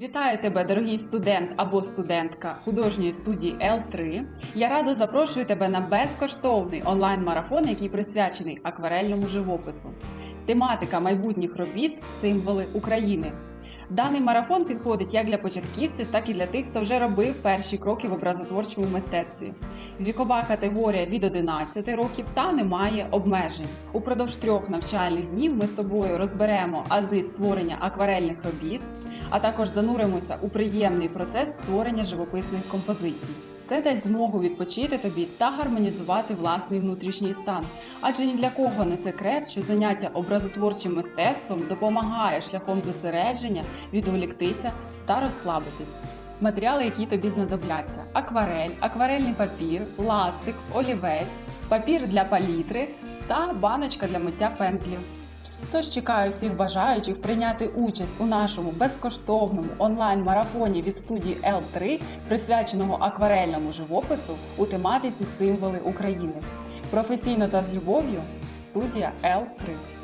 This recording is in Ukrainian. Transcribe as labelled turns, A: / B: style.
A: Вітаю тебе, дорогий студент або студентка художньої студії L3. Я радо запрошую тебе на безкоштовний онлайн-марафон, який присвячений акварельному живопису. Тематика майбутніх робіт символи України. Даний марафон підходить як для початківців, так і для тих, хто вже робив перші кроки в образотворчому мистецтві. Вікова категорія від 11 років та немає обмежень. Упродовж трьох навчальних днів ми з тобою розберемо ази створення акварельних робіт, а також зануримося у приємний процес створення живописних композицій. Це дасть змогу відпочити тобі та гармонізувати власний внутрішній стан. Адже ні для кого не секрет, що заняття образотворчим мистецтвом допомагає шляхом зосередження відволіктися та розслабитись. Матеріали, які тобі знадобляться: акварель, акварельний папір, ластик, олівець, папір для палітри та баночка для миття пензлів. Тож чекаю всіх бажаючих прийняти участь у нашому безкоштовному онлайн-марафоні від студії L3, присвяченого акварельному живопису у тематиці Символи України. Професійно та з любов'ю студія L3.